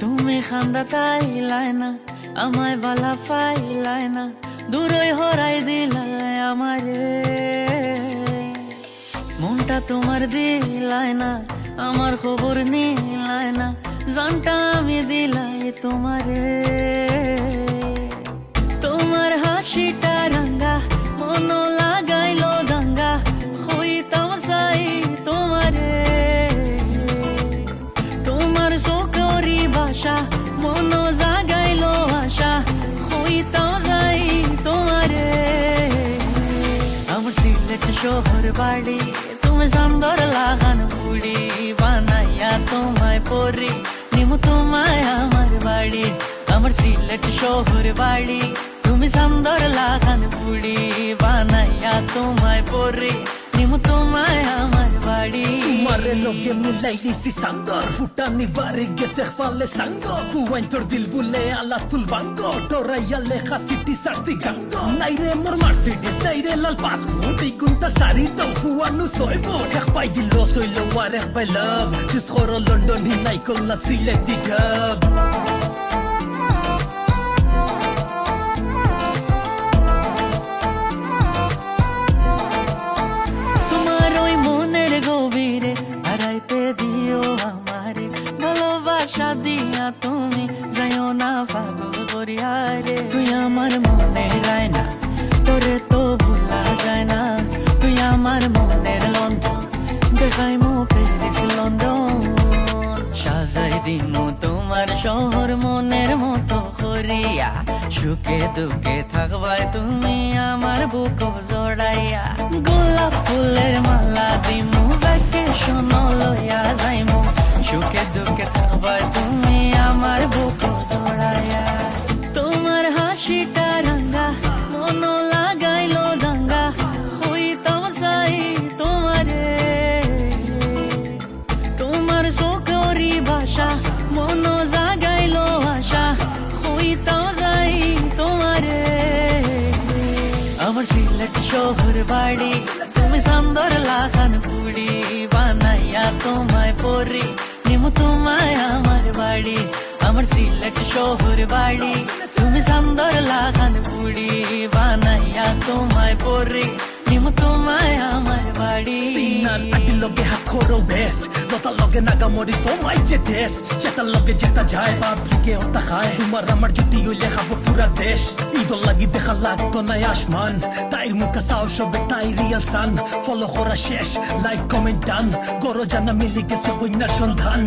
তুমি খান্দা তাই তাইলাই না আমায় বালা ফাইলাই না দূরই হরাই দিলাই আমারে। মনটা তোমার দিলাই না আমার খবর নিলাই না জানটা আমি দিলাই তোমার। আমার শহর বাড়ি তুমি সুন্দর লাগান বুড়ি বানাইয়া তোমায় পরি নিমু তোমায় আমার বাড়ি আমার সিলেট শহর বাড়ি তুমি সুন্দর লাগান বুড়ি বানাইয়া তোমায় পরি Mare loge milaili si sangor Futani varige gese fale sango Fuentor dil bule ala tul bango Tora yale khasiti sarti gango Naire mor marsidis naire lal passport Ikunta sari to fuanu soibo Ek pai dilo soy lo war ek pai love Chus horo London hinay kol na sileti dub ভালোবাসা দিয়া তুমি যাইও না পাগল করিয়ারে তুই আমার মনে রায় না তোরে তো ভুলা যায় না তুই আমার মনের লন্ডন দেখাই মো প্যারিস লন্ডন সাজাই দিন তোমার শহর মনের মতো করিয়া সুখে দুঃখে থাকবাই তুমি আমার বুক জড়াইয়া গোলাপ ফুলের মালা দিমু হাসিটা রাঙ্গা মন লাগাইলো দাঙ্গা হইতাম সাই তোমারে। তোমার চোখরি ভাষা মন জাগাইলো আশা হইতাম যাই তোমারে। আমার সিলেট শহর বাড়ি, তুমি সুন্দর লাখান ফুড়ি বানাইয়া তোমায় পরি নিমু তোমায় আমার বাড়ি। আমার সিলেট শহর বাড়ি তুমি সুন্দর লাখান ফুড়ি বানাইয়া তোমায় পরি নিমু তোমায় আমার বাড়ি Sinan ati loge hakoro best Nota loge nagamori so my je test Jeta loge jeta jai publike ota খায় তোমার আমার জুটি হইলে খাব পুরা দেশ ঈদল লাগি দেখা লাগতো নাই আসমান তাইর মুখা চাও সবে তাই রিয়াল সান ফলো করা শেষ লাইক কমেন্ট ডান গরো জানা মিলি গেছে হইনার সন্ধান